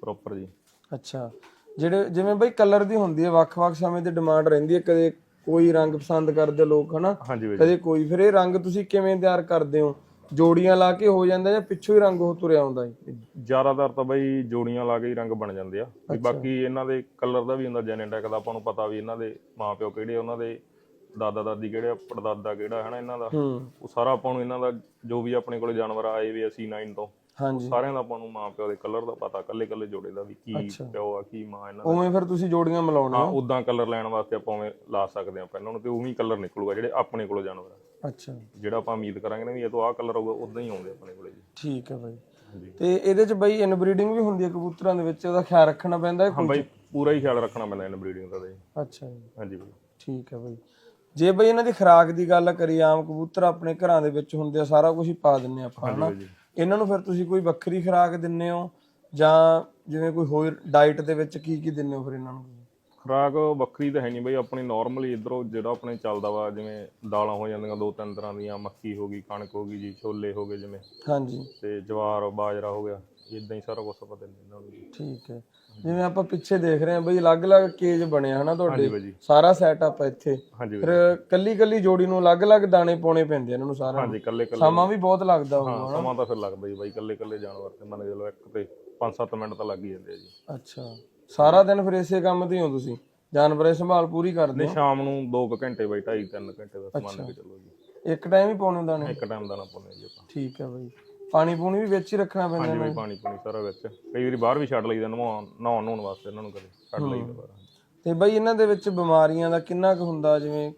ਪ੍ਰੋਪਰ ਜੀ। ਅੱਛਾ। ਜਿਹੜੇ ਜਿਵੇਂ ਬਈ ਕਲਰ ਦੀ ਹੁੰਦੀ ਹੈ ਵੱਖ-ਵੱਖ ਸਮੇਂ ਤੇ ਡਿਮਾਂਡ ਰਹਿੰਦੀ ਹੈ ਕਦੇ ਕੋਈ ਰੰਗ ਪਸੰਦ ਕਰਦੇ ਲੋਕ ਹਨਾ? ਕਦੇ ਕੋਈ ਫਿਰ ਇਹ ਰੰਗ ਤੁਸੀਂ ਕਿਵੇਂ ਤਿਆਰ ਕਰਦੇ ਹੋ? ਜੋੜੀਆਂ ਲਾ ਕੇ ਹੋ ਜਾਂਦਾ ਜਾਂ ਪਿੱਛੋਂ ਹੀ ਰੰਗ ਉਹ ਤੁਰਿਆ ਆਉਂਦਾ ਹੈ ਜ਼ਿਆਦਾਤਰ ਤਾਂ ਬਾਈ ਜੋੜੀਆਂ ਲਾ ਕੇ ਹੀ ਰੰਗ ਬਣ ਜਾਂਦੇ ਆ। ਵੀ ਬਾਕੀ ਇਹਨਾਂ ਦੇ ਕਲਰ ਦਾ ਵੀ ਹੁੰਦਾ ਜੈਨੇਟਿਕ ਦਾ ਆਪਾਂ ਨੂੰ ਪਤਾ ਵੀ ਇਹਨਾਂ ਦੇ ਮਾਂ ਪਿਓ ਕਿਹੜੇ ਉਹਨਾਂ ਦੇ ਦਾਦਾ ਦਾਦੀ ਕਿਹੜੇ ਆ, ਪੜਦਾਦਾ ਕਿਹੜਾ ਹੈ ਨਾ ਇਹਨਾਂ ਦਾ। ਉਹ ਸਾਰਾ ਆਪਾਂ ਨੂੰ ਇਹਨਾਂ ਦਾ ਜੋ ਵੀ ਆਪਣੇ ਕੋਲੇ ਜਾਨਵਰ ਆਏ ਵੀ ਅਸੀਂ 9 ਤੋਂ। ਹਾਂਜੀ। ਸਾਰਿਆਂ ਦਾ ਆਪਾਂ ਨੂੰ ਮਾਂ ਪਿਓ ਦੇ ਕਲਰ ਦਾ ਪਤਾ ਕੱਲੇ ਕੱਲੇ ਜੋੜੇ ਦਾ ਵੀ ਕੀ ਪਿਓ ਆ ਕੀ ਮਾਂ ਇਹਨਾਂ ਦਾ। ਉਵੇਂ ਫਿਰ ਤੁਸੀਂ ਜੋੜੀਆਂ ਮਿਲਾਉਣੇ ਹਾਂ ਉਦਾਂ ਕਲਰ ਲੈਣ ਵਾਸਤੇ ਆਪਾਂ ਉਵੇਂ ਲਾ ਸਕਦੇ ਆਪਾਂ ਇਹਨਾਂ ਨੂੰ ਤੇ ਉਵੇਂ ਕਲਰ ਨਿਕਲੂਗਾ ਜਿਹੜੇ ਆਪਣੇ ਕੋਲੋਂ ਜਾਨਵਰ ਆ। ਅੱਛਾ। ਜਿਹੜਾ ਆਪਾਂ ਉਮੀਦ ਕਰਾਂਗੇ ਨਾ ਵੀ ਇਹ ਤੋਂ ਆਹ ਕਲਰ ਆਊਗਾ ਉਦਾਂ ਹੀ ਆਉਂਦੇ ਆਪਣੇ ਕੋਲੇ ਜੀ। ਠੀਕ ਹੈ ਬਈ। ਤੇ ਇਹਦੇ ਚ ਬਈ ਇਨਬਰੀਡਿੰਗ ਵੀ ਹੁੰਦੀ ਹੈ ਕਬੂਤਰਾਂ ਦੇ ਵਿੱਚ ਉਹਦਾ ਖਿਆਲ ਰੱਖਣਾ ਪੈਂਦਾ ਹੈ ਹਾਂ ਬਾਈ ਪੂਰਾ ਹੀ ਖਿਆਲ ਰੱਖਣਾ ਪੈਂਦਾ ਇਹਨਾਂ ਬਰੀਡਿੰਗ ਦਾ ਤੇ ਅੱਛਾ ਜੀ। ਹਾਂਜੀ ਬਾਈ। ਠੀਕ ਹੈ ਬਈ। ਜੇ ਬਈ ਇਹਨਾਂ ਦੀ ਖੁਰਾਕ ਦੀ ਗੱਲ ਕਰੀ ਆਮ ਕਬੂਤਰ ਆਪਣੇ ਘਰਾਂ ਦੇ ਵਿੱਚ ਹੁੰਦੇ ਆ ਸਾਰਾ ਕੁਝ ਹੀ ਪਾ ਦਿੰਨੇ ਆਪਾਂ ਹਨਾ? ਜੀ। ਇਹਨਾਂ ਨੂੰ ਫਿਰ ਤੁਸੀਂ ਕੋਈ ਵੱਖਰੀ ਖੁਰਾਕ ਦਿੰਨੇ ਹੋ? ਜਾਂ ਜਿਵੇਂ ਕੋਈ ਹੋਰ ਡਾਈਟ ਦੇ ਵਿੱਚ ਕੀ ਕੀ ਦਿੰਨੇ ਹੋ ਫਿਰ ਇਹਨਾਂ ਨੂੰ ਖੁਰਾਕ ਵੱਖਰੀ ਤਾਂ ਹੈ ਨਹੀਂ ਬਈ ਆਪਣੀ ਨਾਰਮਲੀ ਇਧਰੋਂ ਜਿਹੜਾ ਆਪਣੇ ਚੱਲਦਾ ਵਾ ਜਿਵੇਂ ਦਾਲਾਂ ਹੋ ਜਾਂਦੀਆਂ ਦੋ ਤਿੰਨ ਤਰ੍ਹਾਂ ਦੀਆਂ ਮੱਕੀ ਹੋ ਗਈ ਕਣਕ ਹੋ ਗਈ ਜੀ ਛੋਲੇ ਹੋ ਗਏ ਜਿਵੇਂ। ਹਾਂਜੀ। ਤੇ ਜਵਾਰ ਬਾਜਰਾ ਹੋ ਗਿਆ ਇਦਾਂ ਹੀ ਸਾਰਾ ਕੁਝ ਆਪਾਂ ਦਿੰਦੇ ਇਹਨਾਂ ਨੂੰ ਜੀ। ਠੀਕ ਹੈ। ਜਿਵੇਂ ਆਪਾਂ ਪਿੱਛੇ ਦੇਖ ਰਹੇ ਹਾਂ ਬਈ ਅਲੱਗ-ਅਲੱਗ ਕੇਜ ਬਣਿਆ ਹਨਾ ਤੁਹਾਡੇ। ਜੀ। ਸਾਰਾ ਸੈਟਅਪ ਇੱਥੇ। ਹਾਂਜੀ ਫਿਰ ਕੱਲੀ-ਕੱਲੀ ਜੋੜੀ ਨੂੰ ਅਲੱਗ-ਅਲੱਗ ਦਾਣੇ ਪਾਉਣੇ ਪੈਂਦੇ ਇਹਨਾਂ ਨੂੰ ਸਾਰਿਆਂ ਨੂੰ। ਹਾਂਜੀ ਕੱਲੇ ਕੱਲੇ ਸਮਾਂ ਵੀ ਬਹੁਤ ਲੱਗਦਾ ਹੋਊਗਾ ਹਾਂ ਸਮਾਂ ਤਾਂ ਫਿਰ ਲੱਗਦਾ ਹੀ ਬਾਈ ਕੱਲੇ ਕੱਲੇ ਜਾਨਵਰ ਤੇ ਮੰਨ ਕੇ ਚਲੋ ਇੱਕ ਤੇ 5-7 ਮਿੰਟ ਤਾਂ ਲੱਗ ਹੀ ਜਾਂਦੇ ਆ ਜੀ। ਅੱਛਾ। ਸਾਰਾ ਦਿਨ ਫਿਰ ਇਸੇ ਕੰਮ ਤੇ ਹੀ ਹੋ ਤੁਸੀਂ? ਜਾਨਵਰਾਂ ਦੀ ਸੰਭਾਲ ਪੂਰੀ ਕਰਦੇ ਨਹੀਂ ਸ਼ਾਮ ਨੂੰ 2 ਘੰਟੇ ਬਾਈ 2.5 3 ਘੰਟੇ ਦਾ ਮੰਨ ਕੇ ਚੱਲੋ ਜੀ। ਹੋ ਇੱਕ ਟਾਈਮ ਹੀ ਪਾਉਣੇ ਦਾਣੇ? ਇੱਕ ਟਾਈਮ ਦਾ ਨਾ ਪਾਉਂਦੇ ਜੀ ਆਪਾਂ। ਠੀਕ ਹੈ ਬਈ। ਪਾਣੀ ਪੂਣੀ ਵੀ ਵਿੱਚ ਹੀ ਰੱਖਣਾ ਪੈਂਦਾ ਹਾਂਜੀ ਬਾਈ ਪਾਣੀ ਪਾਣੀ ਸਾਰਾ ਵਿੱਚ। ਕਈ ਵਾਰੀ ਬਾਹਰ ਵੀ ਛੱਡ ਲਈਦਾ ਨਹਾਉਣ ਨਹਾਉਣ ਨਹਾਉਣ ਵਾਸਤੇ ਇਹਨਾਂ ਨੂੰ ਕਦੇ। ਛੱਡ ਲਈਦਾ ਬਾਹਰ ਤੇ ਬਈ ਇਹਨਾਂ ਦੇ ਵਿੱਚ ਬਿਮਾਰੀਆਂ ਦਾ ਕਿੰਨਾ ਕੁ ਹੁੰਦਾ ਜਿਵੇਂ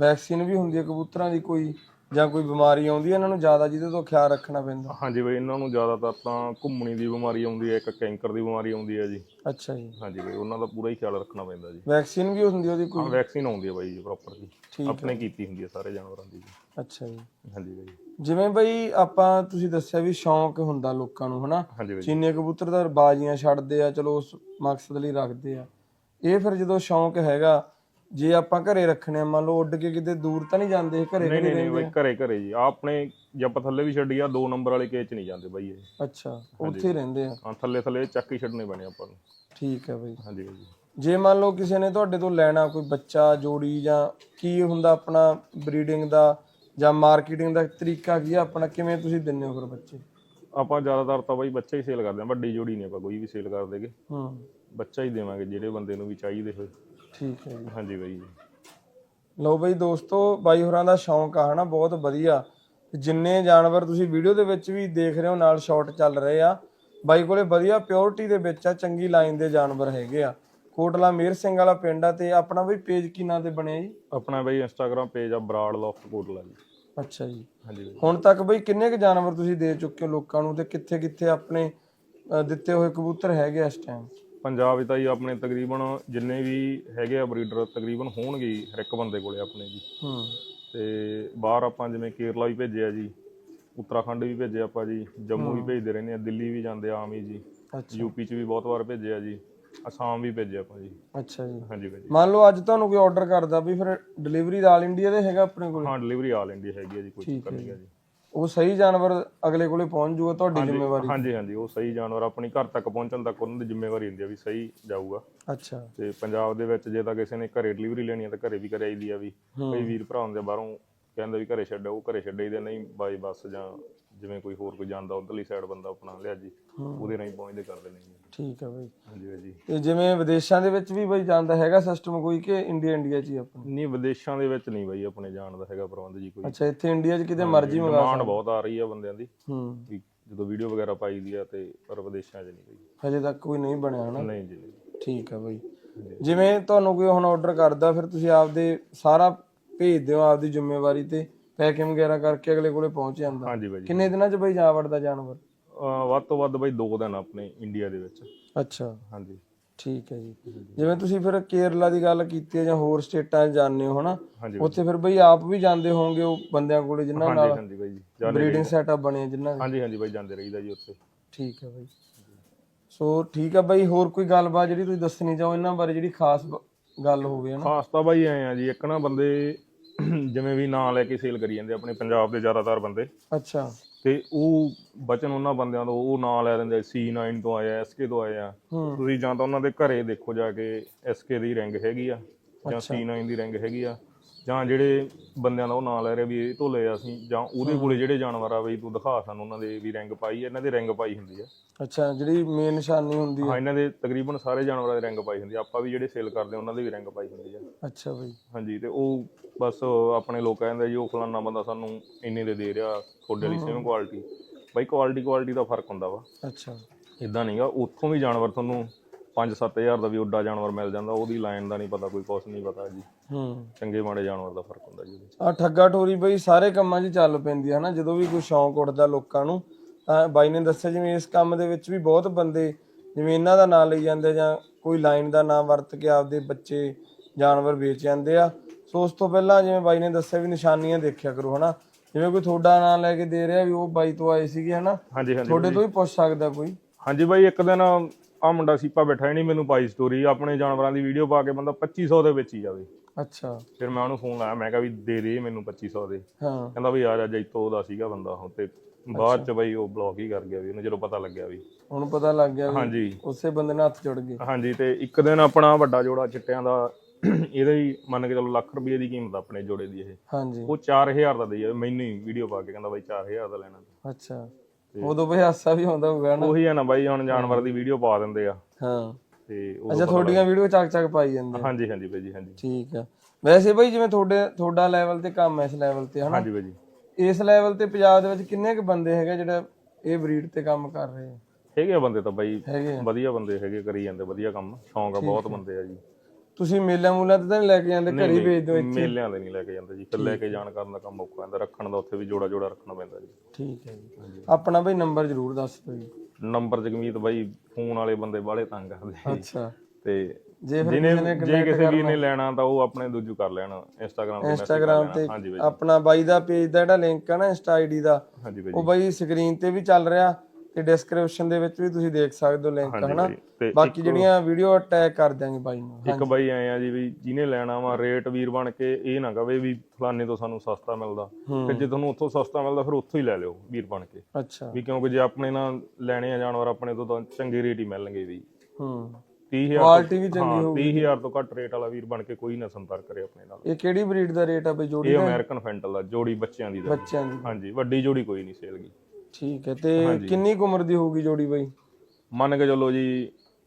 ਵੈਕਸੀਨ ਵੀ ਹੁੰਦੀ ਹੈ ਕਬੂਤਰਾਂ ਦੀ ਕੋਈ ਜਾਂ ਕੋਈ ਬਿਮਾਰੀ ਆਉਂਦੀ ਹੈ ਇਹਨਾਂ ਨੂੰ ਜ਼ਿਆਦਾ ਜਿਹਦੇ ਤੋਂ ਖਿਆਲ ਰੱਖਣਾ ਪੈਂਦਾ? ਹਾਂਜੀ ਬਈ ਇਹਨਾਂ ਨੂੰ ਜ਼ਿਆਦਾਤਰ ਤਾਂ ਘੁੰਮਣੀ ਦੀ ਬਿਮਾਰੀ ਆਉਂਦੀ ਹੈ ਇੱਕ ਕੈਂਕਰ ਦੀ ਬਿਮਾਰੀ ਆਉਂਦੀ ਹੈ ਜੀ। ਅੱਛਾ ਜੀ। ਹਾਂਜੀ ਬਈ ਉਹਨਾਂ ਦਾ ਪੂਰਾ ਹੀ ਖਿਆਲ ਰੱਖਣਾ ਪੈਂਦਾ ਜੀ। ਵੈਕਸੀਨ ਵੀ ਹੁੰਦੀ ਉਹਦੀ ਹਾਂ ਕੋਈ ਵੈਕਸੀਨ ਆਉਂਦੀ ਹੈ ਬਾਈ ਜੀ ਪ੍ਰੋਪਰ ਜੀ। ਆਪਣੇ ਕੀਤੀ ਹੁੰਦੀ ਹੈ ਸਾਰੇ ਜਾਨਵਰਾਂ ਦੀ ਜੀ। ਅੱਛਾ ਜੀ। ਹਾਂਜੀ ਬਈ। ਜਿਵੇਂ ਬਈ ਆਪਾਂ ਤੁਸੀਂ ਦੱਸਿਆ ਵੀ ਸ਼ੌਂਕ ਹੁੰਦਾ ਲੋਕਾਂ ਨੂੰ ਹਨਾ? ਹਾਂਜੀ ਬਈ। ਚੀਨੇ ਕਬੂਤਰ ਤਾਂ ਬਾਜ਼ੀਆਂ ਛੱਡਦੇ ਆ ਚਲੋ ਉਸ ਮਕਸਦ ਲਈ ਰੱਖਦੇ ਆ। ਇਹ ਫਿਰ ਜਦੋਂ ਸ਼ੌਂਕ ਹੈਗਾ ਜੇ ਆਪਾਂ ਘਰੇ ਰੱਖਣੇ ਆ ਮੰਨ ਲਓ ਉੱਡ ਕੇ ਕਿਤੇ ਦੂਰ ਤਾਂ ਨਹੀਂ ਜਾਂਦੇ ਇਹ ਘਰੇ ਨਹੀਂ ਘਰੇ ਨਹੀਂ ਨਹੀਂ ਰਹਿੰਦੇ ਬਾਈ ਘਰੇ ਘਰੇ ਜੀ। ਆਹ ਆਪਣੇ ਜੱਪ ਥੱਲੇ ਵੀ ਛੱਡੀ ਆ ਦੋ ਨੰਬਰ ਵਾਲੇ ਕੇਚ ਨਹੀਂ ਜਾਂਦੇ ਬਾਈ ਇਹ। ਅੱਛਾ ਉੱਥੇ ਹੀ ਰਹਿੰਦੇ ਆ। ਹਾਂ ਥੱਲੇ ਥੱਲੇ ਚੱਕ ਹੀ ਛੱਡਨੇ ਪੈਣੇ ਆਪਾਂ ਨੂੰ। ਠੀਕ ਹੈ ਬਈ। ਹਾਂਜੀ ਬਾਈ ਜੀ। ਜੇ ਮੰਨ ਲਓ ਕਿਸੇ ਨੇ ਤੁਹਾਡੇ ਤੋਂ ਲੈਣਾ ਕੋਈ ਬੱਚਾ ਜੋੜੀ ਜਾਂ ਕੀ ਹੁੰਦਾ ਆਪਣਾ ਬਰੀਡਿੰਗ ਦਾ ਜਾਂ ਮਾਰਕੀਟਿੰਗ ਦਾ ਤਰੀਕਾ ਕੀ ਆ ਆਪਣਾ? ਕਿਵੇਂ ਤੁਸੀਂ ਦਿੰਦੇ ਹੋ ਫਿਰ ਬੱਚੇ? ਆਪਾਂ ਜ਼ਿਆਦਾਤਰ ਤਾਂ ਬਾਈ ਬੱਚੇ ਹੀ ਸੇਲ ਕਰਦੇ ਆ ਵੱਡੀ ਜੋੜੀ ਨਹੀਂ ਆਪਾਂ ਕੋਈ ਵੀ ਸੇਲ ਕਰਦੇਗੇ ਹੂੰ। ਬੱਚਾ ਹੀ ਦੇਵਾਂਗੇ ਜਿਹੜੇ ਬੰਦੇ ਨੂੰ ਵੀ ਚਾਹੀਦੇ ਹੋਏ ਠੀਕ ਹੈ ਜੀ। ਹਾਂਜੀ ਬਾਈ। ਜੀ ਲਓ ਬਈ ਦੋਸਤੋ ਬਾਈ ਹੋਰਾਂ ਦਾ ਸ਼ੌਂਕ ਆ ਹਨਾ ਬਹੁਤ ਵਧੀਆ। ਤੇ ਜਿੰਨੇ ਜਾਨਵਰ ਤੁਸੀਂ ਵੀਡੀਓ ਦੇ ਵਿੱਚ ਵੀ ਦੇਖ ਰਹੇ ਹੋ ਨਾਲ ਸ਼ਾਟ ਚੱਲ ਰਹੇ ਆ। ਬਾਈ ਕੋਲੇ ਵਧੀਆ ਪਿਓਰਿਟੀ ਦੇ ਵਿੱਚ ਆ ਚੰਗੀ ਲਾਈਨ ਦੇ ਜਾਨਵਰ ਹੈਗੇ ਆ। ਕੋਟਲਾ ਮੇਰ ਸਿੰਘ ਵਾਲਾ ਪਿੰਡ ਆ ਤੇ ਆਪਣਾ ਬਈ ਪੇਜ ਕੀ ਨਾਂ ਤੇ ਬਣਿਆ ਜੀ? ਆਪਣਾ ਬਾਈ ਇੰਸਟਾਗ੍ਰam ਪੇਜ ਆ ਬਰਾੜ ਲੋਫਟ ਕੋਟਲਾ ਜੀ। ਅੱਛਾ ਜੀ। ਹਾਂਜੀ ਬਾਈ। ਹੁਣ ਤੱਕ ਬਈ ਕਿੰਨੇ ਕੁ ਜਾਨਵਰ ਤੁਸੀਂ ਦੇ ਚੁੱਕੇ ਹੋ ਲੋਕਾਂ ਨੂੰ ਤੇ ਕਿੱਥੇ ਕਿੱਥੇ ਆਪਣੇ ਅ, ਦਿੱਤੇ ਹੋਏ ਕਬੂਤਰ ਹੈਗੇ ਆ ਇਸ ਟਾਈਮ ਪੰਜਾਬ ਵਿੱਚ ਤਾਂ ਜੀ ਆਪਣੇ ਤਕਰੀਬਨ ਜਿੰਨੇ ਵੀ ਹੈਗੇ ਆ ਬਰੀਡਰ ਤਕਰੀਬਨ ਹੋਣਗੇ ਹਰ ਇੱਕ ਬੰਦੇ ਕੋਲੇ ਆਪਣੇ ਜੀ। ਹੂੰ। ਤੇ ਬਾਹਰ ਆਪਾਂ ਜਿਵੇਂ ਕੇਰਲਾ ਵੀ ਭੇਜਿਆ ਜੀ ਉੱਤਰਾਖੰਡ ਵੀ ਭੇਜਿਆ ਆਪਾਂ ਜੀ ਜੰਮੂ ਵੀ ਭੇਜਦੇ ਰਹਿੰਦੇ ਆ ਦਿੱਲੀ ਵੀ ਜਾਂਦੇ ਆ ਆਮ ਹੀ ਜੀ। ਅੱਛਾ। ਯੂਪੀ ਚ ਵੀ ਬਹੁਤ ਵਾਰ ਭੇਜਿਆ ਜੀ। ਅਸਾਮ ਵੀ ਭੇਜਿਆ ਆਪਾਂ ਜੀ। ਅੱਛਾ ਜੀ। ਹਾਂਜੀ ਬਾਈ ਜੀ ਮੰਨ ਲਓ ਅੱਜ ਤੁਹਾਨੂੰ ਕੋਈ ਆਰਡਰ ਕਰਦਾ ਵੀ ਫਿਰ ਡਿਲੀਵਰੀ ਦਾ ਆਲ ਇੰਡੀਆ ਦੇ ਹੈਗਾ ਆਪਣੇ ਕੋਲ? ਹਾਂ ਡਿਲੀਵਰੀ ਆਲ ਇੰਡੀਆ ਹੈਗੀ ਆ ਜੀ ਕੋਈ ਚੱਕਰ ਨਹੀਂ ਹੈ ਜੀ। ਉਹ ਸਹੀ ਜਾਨਵਰ ਅਗਲੇ ਕੋਲੇ ਪਹੁੰਚ ਜੂਗਾ ਤੁਹਾਡੀ ਜ਼ਿੰਮੇਵਾਰੀ। ਹਾਂਜੀ ਹਾਂਜੀ ਉਹ ਸਹੀ ਜਾਨਵਰ ਆਪਣੀ ਘਰ ਤੱਕ ਪਹੁੰਚਣ ਤੱਕ ਉਹਨਾਂ ਦੀ ਜ਼ਿੰਮੇਵਾਰੀ ਹੁੰਦੀ ਆ ਵੀ ਸਹੀ ਜਾਊਗਾ। ਅੱਛਾ। ਤੇ ਪੰਜਾਬ ਦੇ ਵਿੱਚ ਜੇ ਤਾਂ ਕਿਸੇ ਨੇ ਘਰੇ ਡਿਲੀਵਰੀ ਲੈਣੀ ਆ ਤਾਂ ਘਰੇ ਵੀ ਕਰਾਈ ਆਈਦੀ ਆ ਵੀ। ਕਈ ਵੀਰ ਭਰਾ ਹੁੰਦੇ ਆ ਬਾਹਰੋਂ ਕਹਿੰਦੇ ਵੀ ਘਰੇ ਛੱਡੋ ਉਹ ਘਰੇ ਛੱਡਈਦੇ ਨਹੀਂ ਬਾਈ ਬੱਸ ਜਾਂ ਜਿਵੇਂ ਕੋਈ ਹੋਰ ਕੋਈ ਜਾਂਦਾ ਉਧਰਲੀ ਸਾਈਡ ਬੰਦਾ ਆਪਣਾ ਲਿਆ ਜੀ ਉਹਦੇ ਰਾਹੀਂ ਪਹੁੰਚਦੇ ਕਰਦੇ ਨੇ ਜੀ। ਠੀਕ ਹੈ ਬਈ। ਹਾਂਜੀ ਬਾਈ ਜੀ। ਤੇ ਜਿਵੇਂ ਵਿਦੇਸ਼ਾਂ ਦੇ ਵਿੱਚ ਵੀ ਬਈ ਜਾਂਦਾ ਹੈਗਾ ਸਿਸਟਮ ਕੋਈ ਕਿ ਇੰਡੀਆ ਇੰਡੀਆ 'ਚ ਹੀ ਆਪਣਾ? ਨਹੀਂ ਵਿਦੇਸ਼ਾਂ ਦੇ ਵਿੱਚ ਨਹੀਂ ਬਾਈ ਆਪਣੇ ਜਾਣ ਦਾ ਹੈਗਾ ਪ੍ਰਬੰਧ ਜੀ ਕੋਈ। ਅੱਛਾ ਇੱਥੇ ਇੰਡੀਆ 'ਚ ਕਿਤੇ ਮਰਜ਼ੀ ਮੰਗਾ ਡਿਮਾਂਡ ਬਹੁਤ ਆ ਰਹੀ ਆ ਬੰਦਿਆਂ ਦੀ। ਹੂੰ। ਵੀ ਜਦੋਂ ਵੀਡੀਓ ਵਗੈਰਾ ਪਾਈ ਦੀ ਆ ਤੇ ਪਰ ਵਿਦੇਸ਼ਾਂ 'ਚ ਨਹੀਂ ਬਾਈ। ਹਜੇ ਤੱਕ ਕੋਈ ਨਹੀਂ ਬਣਿਆ ਹਨਾ? ਨਹੀਂ ਜੀ। ਠੀਕ ਹੈ ਬਈ। ਜਿਵੇਂ ਤੁਹਾਨੂੰ ਕੋਈ ਹੁਣ ਆਰਡਰ ਕਰਦਾ ਫਿਰ ਤੁਸੀਂ ਆਪਦੇ ਸਾਰਾ ਭੇਜ ਦਿਓ ਆਪਦੀ ਜ਼ਿੰਮੇਵਾਰੀ ਤੇ। ਪੈਕਿੰਗ ਵਗੈਰਾ ਕਰਕੇ ਅਗਲੇ ਕੋਲੇ ਪਹੁੰਚ ਜਾਂਦਾ। ਹਾਂਜੀ ਬਾਈ ਜੀ ਕਿੰਨੇ ਦਿਨਾਂ 'ਚ ਬਈ ਜਾ ਵੜਦਾ ਜਾਨਵਰ? ਅਹ ਵੱਧ ਤੋਂ ਵੱਧ ਬਾਈ 2 ਦਿਨ ਆਪਣੇ ਇੰਡੀਆ ਦੇ ਵਿੱਚ। ਅੱਛਾ। ਹਾਂਜੀ। ਠੀਕ ਹੈ ਜੀ। ਜਿਵੇਂ ਤੁਸੀਂ ਫਿਰ ਕੇਰਲਾ ਦੀ ਗੱਲ ਕੀਤੀ ਹੈ ਜਾਂ ਹੋਰ ਸਟੇਟਾਂ 'ਚ ਜਾਂਦੇ ਹੋ ਹਨਾ? ਹਾਂਜੀ ਉੱਥੇ ਫਿਰ ਬਈ ਆਪ ਵੀ ਜਾਂਦੇ ਹੋਵੋਗੇ ਉਹ ਬੰਦਿਆਂ ਕੋਲੇ ਜਿਨ੍ਹਾਂ ਹਾਂਜੀ ਨਾਲ ਹਾਂਜੀ ਬਾਈ ਜੀ ਜਾਂਦੇ ਬਰੀਡਿੰਗ ਸੈਟਅਪ ਬਣੇ ਜਿਨ੍ਹਾਂ ਦੇ। ਹਾਂਜੀ ਹਾਂਜੀ ਬਾਈ ਜਾਂਦੇ ਰਹੀਦਾ ਜੀ ਉੱਥੇ। ਠੀਕ ਹੈ ਬਈ। ਸੋ ਠੀਕ ਹੈ ਬਈ ਹੋਰ ਕੋਈ ਗੱਲਬਾਤ ਜਿਹੜੀ ਤੁਸੀਂ ਦੱਸਣੀ ਚਾਹੋ ਇਹਨਾਂ ਬਾਰੇ ਜਿਹੜੀ ਖਾਸ ਬ- ਗੱਲ ਹੋਵੇ ਹਨਾ? ਖਾਸ ਤਾਂ ਬਾਈ ਐ ਆ ਜੀ ਇੱਕ ਨਾ ਬੰਦੇ ਜਿਵੇਂ ਵੀ ਨਾਂ ਲੈ ਕੇ ਸੇਲ ਕਰੀ ਜਾਂਦੇ ਆਪਣੇ ਪੰਜਾਬ ਦੇ ਜ਼ਿਆਦਾਤਰ ਬੰਦੇ। ਅੱਛਾ। ਤੇ ਉਹ ਬਚਨ ਉਹਨਾਂ ਬੰਦਿਆਂ ਤੋਂ ਉਹ ਨਾਂ ਲੈ ਦਿੰਦੇ C9 ਤੋਂ ਆਇਆ SK ਤੋਂ ਆਇਆ ਤੁਸੀਂ ਜਾਂ ਤਾਂ ਉਹਨਾਂ ਦੇ ਘਰੇ ਦੇਖੋ ਜਾ ਕੇ SK ਦੀ ਰਿੰਗ ਹੈਗੀ ਆ ਜਾਂ C9 ਦੀ ਰਿੰਗ ਹੈਗੀ ਆ। ਜਾਂ ਜਿਹੜੇ ਬੰਦਿਆਂ ਦਾ ਉਹ ਨਾਂ ਲੈ ਰਿਹਾ ਵੀ ਇਹ ਲਏ ਆ ਅਸੀਂ ਜਾਂ ਉਹਦੇ ਕੋਲੇ ਜਿਹੜੇ ਜਾਨਵਰ ਆ ਬਈ ਤੂੰ ਦਿਖਾ ਸਾਨੂੰ ਉਹਨਾਂ ਦੇ ਵੀ ਰਿੰਗ ਪਾਈ ਆ ਇਹਨਾਂ ਦੇ ਰਿੰਗ ਪਾਈ ਹੁੰਦੀ ਆ। ਅੱਛਾ ਜਿਹੜੀ ਮੇਨ ਨਿਸ਼ਾਨੀ ਹੁੰਦੀ ਹੈ ਹਾਂ ਇਹਨਾਂ ਦੇ ਤਕਰੀਬਨ ਸਾਰੇ ਜਾਨਵਰਾਂ ਦੇ ਰਿੰਗ ਪਾਈ ਹੁੰਦੀ ਆ। ਆਪਾਂ ਵੀ ਜਿਹੜੇ ਸੇਲ ਕਰਦੇ ਆ ਉਹਨਾਂ ਦੇ ਵੀ ਰਿੰਗ ਪਾਈ ਹੁੰਦੀ ਆ। ਅੱਛਾ ਬਈ। ਹਾਂਜੀ ਤੇ ਉਹ ਬਸ ਆਪਣੇ ਲੋਕ ਕਹਿੰਦੇ ਜੀ ਉਹ ਫਲਾਨਾ ਬੰਦਾ ਸਾਨੂੰ ਇੰਨੇ ਦੇ ਦੇ ਰਿਹਾ ਤੁਹਾਡੇ ਵਾਲੀ ਸੇਮ ਕੁਆਲਿਟੀ ਬਾਈ ਕੁਆਲਿਟੀ ਕੁਆਲਿਟੀ ਦਾ ਫ਼ਰਕ ਹੁੰਦਾ ਵਾ। ਅੱਛਾ। ਇਦਾਂ ਨਹੀਂਗਾ ਉੱਥੋਂ ਵੀ ਜਾਨਵਰ ਤੁਹਾਨੂੰ 5-7000 ਦਾ ਵੀ ਉੱਡਾ ਜਾਨਵਰ ਮਿਲ ਜਾਂਦਾ ਉਹਦੀ ਲਾਈਨ ਦਾ ਨਹੀਂ ਪਤਾ ਕੋਈ ਕੁਛ ਨਹੀਂ ਪਤਾ ਜੀ। ਹੂੰ। ਚੰਗੇ ਮਾੜੇ ਜਾਨਵਰ ਦਾ ਫ਼ਰਕ ਹੁੰਦਾ ਜੀ ਉਹਦੇ 'ਚ। ਆ ਠੱਗਾ ਠੋਰੀ ਬਈ ਸਾਰੇ ਕੰਮਾਂ 'ਚ ਚੱਲ ਪੈਂਦੀ ਹੈ ਨਾ ਜਦੋਂ ਵੀ ਕੋਈ ਸ਼ੌਂਕ ਉੱਠਦਾ ਲੋਕਾਂ ਨੂੰ ਤਾਂ ਬਾਈ ਨੇ ਦੱਸਿਆ ਜਿਵੇਂ ਇਸ ਕੰਮ ਦੇ ਵਿੱਚ ਵੀ ਬਹੁਤ ਬੰਦੇ ਜਿਵੇਂ ਇਹਨਾਂ ਦਾ ਨਾਂ ਲਈ ਜਾਂਦੇ ਜਾਂ ਕੋਈ ਲਾਈਨ ਦਾ ਨਾਮ ਵਰਤ ਕੇ ਆਪਦੇ ਬੱਚੇ ਜਾਨਵਰ ਵੇਚ ਜਾਂਦੇ ਆ। ਸੋ ਉਸ ਤੋਂ ਪਹਿਲਾਂ ਜਿਵੇਂ ਬਾਈ ਨੇ ਦੱਸਿਆ ਵੀ ਨਿਸ਼ਾਨੀਆਂ ਦੇਖਿਆ ਕਰੋ ਹਨਾ ਜਿਵੇਂ ਕੋਈ ਤੁਹਾਡਾ ਨਾਂ ਲੈ ਕੇ ਦੇ ਰਿਹਾ ਵੀ ਉਹ ਬਾਈ ਤੋਂ ਆਏ ਸੀਗੇ ਹਨਾ ਹਾਂਜੀ ਹਾਂਜੀ ਤੁਹਾਡੇ ਤੋਂ ਵੀ ਪੁੱਛ ਸਕਦਾ ਕੋਈ। ਹਾਂਜੀ ਬਾਈ ਇੱਕ ਦਿਨ ਆ ਮੁੰਡਾ ਸੀਪਾ ਬੈਠਾ ਨਹੀਂ ਮੈਨੂੰ ਪਾਈ ਸਟੋਰੀ ਆਪਣੇ ਜਾਨਵਰਾਂ ਦੀ ਵੀਡੀਓ ਪਾ ਕੇ ਬੰਦਾ 2500 ਦੇ ਵਿੱਚ ਹੀ ਜਾਵੇ ਅੱਛਾ। ਫਿਰ ਮੈਂ ਉਹਨੂੰ ਫੋਨ ਲਾਇਆ ਮੈਂ ਕਿਹਾ ਵੀ ਦੇ ਦੇ ਮੈਨੂੰ 2500 ਦੇ। ਹਾਂ। ਕਹਿੰਦਾ ਵੀ ਆ ਜਾ ਜੈਤੋ ਦਾ ਸੀਗਾ ਬੰਦਾ ਉਹ ਤੇ ਬਾਅਦ ਚ ਬਾਈ ਉਹ ਬਲੌਕ ਹੀ ਕਰ ਗਿਆ ਵੀ ਉਹਨੂੰ ਜਦੋਂ ਪਤਾ ਲੱਗਿਆ ਵੀ। ਹੁਣ ਪਤਾ ਲੱਗ ਗਿਆ ਵੀ ਹਾਂਜੀ। ਉਸੇ ਬੰਦੇ ਨਾਲ ਹੱਥ ਜੁੜ ਗਏ। ਹਾਂਜੀ ਤੇ ਇੱਕ ਦਿਨ ਆਪਣਾ ਵੱਡਾ ਜੋੜਾ ਚਿੱਟਿਆਂ ਦਾ [CLEARS THROAT] ਇਹਦਾ ਹੀ ਮੰਨ ਕੇ ਚਲੋ ਲੱਖ ਰੁਪਏ ਦੀ ਕੀਮਤ ਆ ਆਪਣੇ ਜੋੜੇ ਦੀ ਇਹ। ਹਾਂਜੀ। ਉਹ 4000 ਦਾ ਦਈਆ ਮੈਨੂੰ ਹੀ ਵੀਡੀਓ ਪਾ ਕੇ ਕਹਿੰਦਾ ਬਾਈ 4000 ਦਾ ਲੈਣਾ। ਅੱਛਾ। ਉਦੋਂ ਬਈ ਹਾਸਾ ਵੀ ਆਉਂਦਾ ਹੋਊਗਾ ਨਾ ਉਹੀ ਆ ਨਾ ਬਾਈ ਹੁਣ ਜਾਨਵਰ ਦੀ ਵੀਡੀਓ ਪਾ ਦਿੰਦੇ ਆ। ਹਾਂ। ਤੇ ਉਹ ਅੱਛਾ ਤੁਹਾਡੀਆਂ ਵੀਡੀਓ ਚੱਕ ਚੱਕ ਪਾਈ ਜਾਂਦੇ ਆ। ਹਾਂਜੀ ਹਾਂਜੀ ਬਾਈ ਜੀ ਹਾਂਜੀ। ਠੀਕ ਆ। ਵੈਸੇ ਬਈ ਜਿਵੇਂ ਤੁਹਾਡੇ ਤੁਹਾਡਾ ਲੈਵਲ ਤੇ ਕੰਮ ਹੈ ਇਸ ਲੈਵਲ ਤੇ ਹਨਾ? ਹਾਂਜੀ ਬਾਈ ਜੀ। ਇਸ ਲੈਵਲ ਤੇ ਪੰਜਾਬ ਦੇ ਵਿੱਚ ਕਿੰਨੇ ਕੁ ਬੰਦੇ ਹੈਗੇ ਜਿਹੜੇ ਇਹ ਬਰੀਡ ਤੇ ਕੰਮ ਕਰ ਰਹੇ ਆ? ਹੈਗੇ ਆ ਬੰਦੇ ਤਾਂ ਬਾਈ ਹੈਗੇ ਆ। ਵਧੀਆ ਬੰਦੇ ਹੈਗੇ ਕਰੀ ਜਾਂਦੇ ਵਧੀਆ ਕੰਮ। ਸ਼ੌਂਕ ਆ ਬਹੁਤ ਬੰਦੇ ਆ ਜੀ। ਤੁਸੀਂ ਮੇਲਿਆਂ ਮੂਲਿਆਂ ਤੇ ਤਾਂ ਨਹੀਂ ਲੈ ਕੇ ਜਾਂਦੇ ਘਰੇ ਹੀ ਵੇਚ ਦਿਓ ਇੱਥੇ। ਮੇਲਿਆਂ ਦੇ ਨਹੀਂ ਲੈ ਕੇ ਜਾਂਦੇ ਜੀ ਫਿਰ ਲੈ ਕੇ ਜਾਣ ਕਰਨ ਦਾ ਕੰਮ ਔਖਾ ਹੁੰਦਾ ਰੱਖਣ ਦਾ ਉੱਥੇ ਵੀ ਜੋੜਾ ਜੋੜਾ ਰੱਖਣਾ ਪੈਂਦਾ ਜੀ। ਠੀਕ ਹੈ ਜੀ। ਆਪਣਾ ਬਈ ਨੰਬਰ ਜ਼ਰੂਰ ਦੱਸ ਦਿਓ ਜੀ। ਨੰਬਰ ਜਗਮੀਤ ਬਾਈ ਫੋਨ ਵਾਲੇ ਬੰਦੇ ਬਾਹਲੇ ਤੰਗ ਕਰਦੇ। ਅੱਛਾ। ਤੇ ਜੇ ਫਿਰ ਜਿਹਨੇ ਨੇ ਜੇ ਕਿਸੇ ਵੀਰ ਨੇ ਲੈਣਾ ਤਾਂ ਉਹ ਆਪਣੇ ਦੂਜੂ ਕਰ ਲੈਣ ਇੰਸਟਾਗ੍ਰam ਤੇ ਇੰਸਟਾਗ੍ਰam। ਤੇ ਹਾਂਜੀ ਬਾਈ ਆਪਣਾ ਬਾਈ ਦਾ ਪੇਜ ਦਾ ਜਿਹੜਾ ਲਿੰਕ ਹੈ ਨਾ ਇੰਸਟਾ ਆਈਡੀ ਦਾ ਹਾਂਜੀ ਬਾਈ ਉਹ ਬਾਈ ਸਕਰੀਨ ਤੇ ਵੀ ਚੱਲ ਰਿਹਾ। ਤੇ ਡਿਸਕ੍ਰਿਪਸ਼ਨ ਦੇ ਵਿੱਚ ਵੀ ਤੁਸੀਂ ਦੇਖ ਸਕਦੇ ਹੋ ਲਿੰਕ ਹਨਾ? ਬਾਕੀ ਜਿਹੜੀਆਂ ਵੀਡੀਓ ਅਟੈਗ ਕਰ ਦਿਆਂਗੇ ਬਾਈ ਨੂੰ ਇੱਕ ਬਾਈ ਆਏ ਆ ਜੀ ਵੀ ਜਿਹਨੇ ਲੈਣਾ ਵਾ ਰੇਟ ਵੀਰ ਬਣ ਕੇ ਇਹ ਨਾ ਕਵੇ ਵੀ ਫਲਾਣੇ ਤੋਂ ਸਾਨੂੰ ਸਸਤਾ ਮਿਲਦਾ। ਤੇ ਜੇ ਤੁਹਾਨੂੰ ਉੱਥੋਂ ਸਸਤਾ ਮਿਲਦਾ ਫਿਰ ਉੱਥੋਂ ਹੀ ਲੈ ਲਿਓ ਵੀਰ ਬਣ ਕੇ। ਅੱਛਾ। ਵੀ ਕਿਉਂਕਿ ਜੇ ਆਪਣੇ ਨਾਲ ਲੈਣੇ ਆ ਜਾਨਵਰ ਆਪਣੇ ਤੋਂ ਤਾਂ ਚੰਗੇ ਰੇਟ ਹੀ ਮਿਲਣਗੇ ਵੀ। ਹੂੰ। 30000 ਕੁਆਲਿਟੀ ਵੀ ਚੰਗੀ ਹਾਂ 30000 ਤੋਂ ਘੱਟ ਰੇਟ ਵਾਲਾ ਵੀਰ ਬਣ ਕੇ ਕੋਈ ਨਾ ਸੰਪਰਕ ਕਰੇ ਆਪਣੇ ਨਾਲ। ਇਹ ਕਿਹੜੀ ਬਰੀਡ ਦਾ ਰੇਟ ਆ ਬਈ ਜੋੜੀ ਇਹ ਅਮਰੀਕਨ ਫੈਂਟਲ ਦਾ ਜੋੜੀ ਬੱਚਿਆਂ ਦੀ ਦਾ। ਬੱਚਿਆਂ ਦੀ। ਹਾਂਜੀ ਵੱਡੀ ਜੋੜੀ ਕੋਈ ਨਹੀਂ ਸੇਲ ਗਈ ਠੀਕ ਹੈ ਤੇ ਕਿੰਨੀ ਕੁ ਉਮਰ ਦੀ ਹੋਊਗੀ ਜੋੜੀ ਬਈ? ਮੰਨ ਕੇ ਚੱਲੋ ਜੀ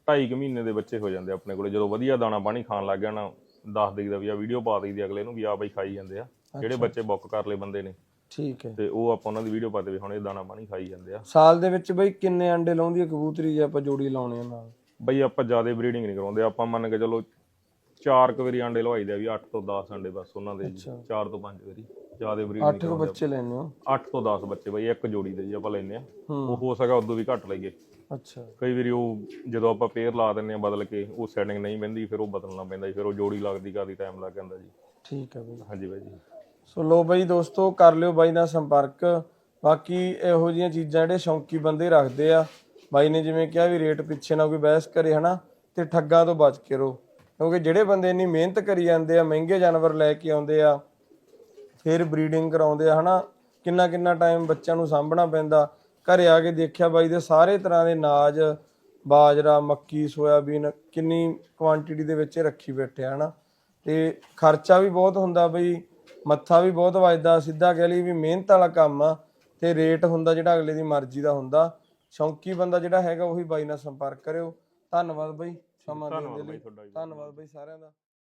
2.5 ਮਹੀਨੇ ਦੇ ਬੱਚੇ ਹੋ ਜਾਂਦੇ ਆਪਣੇ ਕੋਲੇ। ਜਦੋਂ ਵਧੀਆ ਦਾਣਾ ਪਾਣੀ ਖਾਣ ਲੱਗ ਗਿਆ ਨਾ ਦੱਸ ਦੇਈਦਾ ਵੀ ਆ ਵੀਡੀਓ ਪਾ ਦੇਈਦੀ ਅਗਲੇ ਨੂੰ ਵੀ ਆ ਬਈ ਖਾਈ ਜਾਂਦੇ ਆ। ਜਿਹੜੇ ਬੱਚੇ ਬੁੱਕ ਕਰ ਲਏ ਬੰਦੇ ਨੇ ਠੀਕ ਹੈ। ਤੇ ਉਹ ਆਪਾਂ ਉਹਨਾਂ ਦੀ ਵੀਡੀਓ ਪਾਦੇ ਵੀ ਹੁਣ ਇਹ ਦਾਣਾ ਪਾਣੀ ਖਾਈ ਜਾਂਦੇ ਆ। ਸਾਲ ਦੇ ਵਿੱਚ ਬਈ ਕਿੰਨੇ ਅੰਡੇ ਲਾਉਂਦੀ ਹੈ ਕਬੂਤਰੀ ਜੇ ਆਪਾਂ ਜੋੜੀ ਲਾਉਣੇ ਆ ਨਾਲ? ਬਈ ਆਪਾਂ ਜ਼ਿਆਦਾ ਬਰੀਡਿੰਗ ਨਹੀਂ ਕਰਾਉਂਦੇ ਆਪਾਂ ਮੰਨ ਕੇ ਚੱਲੋ ਚਾਰ ਕੁ ਵਾਰੀ ਆਂਡੇ ਲਵਾਈਦੇ ਆ ਵੀ 8 ਤੋਂ 10 ਆਂਡੇ ਬਸ ਉਹਨਾਂ ਦੇ ਜੀ 4 ਤੋਂ 5 ਵਾਰੀ। ਜ਼ਿਆਦਾ ਬਰੀਡ ਨਹੀਂ 8 ਬੱਚੇ ਲੈਣੇ ਹੋ? 8 ਤੋਂ 10 ਬੱਚੇ ਬਈ ਇੱਕ ਜੋੜੀ ਦੇ ਜੀ ਆਪਾਂ ਲੈਨੇ ਆ। ਉਹ ਹੋ ਸਕਾ ਉਦੋਂ ਵੀ ਘੱਟ ਲਈਏ। ਅੱਛਾ। ਕਈ ਵਾਰੀ ਉਹ ਜਦੋਂ ਆਪਾਂ ਪੇਅਰ ਲਾ ਦਿੰਨੇ ਆ ਬਦਲ ਕੇ ਉਹ ਸੈਟਿੰਗ ਨਹੀਂ ਪੈਂਦੀ ਫਿਰ ਉਹ ਬਦਲਣਾ ਪੈਂਦਾ ਜੀ ਫਿਰ ਉਹ ਜੋੜੀ ਲੱਗਦੀ ਕਾਦੀ ਟਾਈਮ ਲੱਗ ਜਾਂਦਾ ਜੀ। ਠੀਕ ਹੈ ਬਈ। ਹਾਂਜੀ ਬਾਈ ਜੀ। ਸੋ ਲੋ ਬਈ ਦੋਸਤੋ ਕਰ ਲਿਓ ਬਾਈ ਨਾਲ ਸੰਪਰਕ। ਬਾਕੀ ਇਹੋ ਜਿਹੀਆਂ ਚੀਜ਼ਾਂ ਜਿਹੜੇ ਸ਼ੌਂਕੀ ਬੰਦੇ ਰੱਖਦੇ ਆ ਬਾਈ ਨੇ ਜਿਵੇਂ ਕਿਹਾ ਵੀ ਰੇਟ ਪਿੱਛੇ ਨਾ ਕੋਈ ਬਹਿਸ ਕਰੇ ਹਨਾ? ਤੇ ਠੱਗਾਂ ਤੋਂ ਬਚ ਕੇ ਰਹੋ ਕਿਉਂਕਿ ਜਿਹੜੇ ਬੰਦੇ ਇੰਨੀ ਮਿਹਨਤ ਕਰੀ ਜਾਂਦੇ ਆ ਮਹਿੰਗੇ ਜਾਨਵਰ ਲੈ ਕੇ ਆਉਂਦੇ ਆ ਫਿਰ ਬਰੀਡਿੰਗ ਕਰਾਉਂਦੇ ਆ ਹਨਾ? ਕਿੰਨਾ ਕਿੰਨਾ ਟਾਈਮ ਬੱਚਿਆਂ ਨੂੰ ਸਾਂਭਣਾ ਪੈਂਦਾ। ਘਰੇ ਆ ਕੇ ਦੇਖਿਆ ਬਾਈ ਦੇ ਸਾਰੇ ਤਰ੍ਹਾਂ ਦੇ ਨਾਜ ਬਾਜਰਾ ਮੱਕੀ ਸੋਇਆਬੀਨ ਕਿੰਨੀ ਕੁਆਂਟੀਟੀ ਦੇ ਵਿੱਚ ਰੱਖੀ ਬੈਠੇ ਆ ਹਨਾ? ਤੇ ਖਰਚਾ ਵੀ ਬਹੁਤ ਹੁੰਦਾ ਬਈ ਮੱਥਾ ਵੀ ਬਹੁਤ ਵੱਜਦਾ ਸਿੱਧਾ ਕਹਿ ਲਈ ਵੀ ਮਿਹਨਤ ਵਾਲਾ ਕੰਮ ਆ ਤੇ ਰੇਟ ਹੁੰਦਾ ਜਿਹੜਾ ਅਗਲੇ ਦੀ ਮਰਜ਼ੀ ਦਾ ਹੁੰਦਾ। ਸ਼ੌਂਕੀ ਬੰਦਾ ਜਿਹੜਾ ਹੈਗਾ ਉਹੀ ਬਾਈ ਨਾਲ ਸੰਪਰਕ ਕਰਿਓ। ਧੰਨਵਾਦ ਬਈ ਸਮਾਂ ਦੇਣ ਦੇ ਲਈ। ਧੰਨਵਾਦ ਬਈ ਸਾਰਿਆਂ ਦਾ।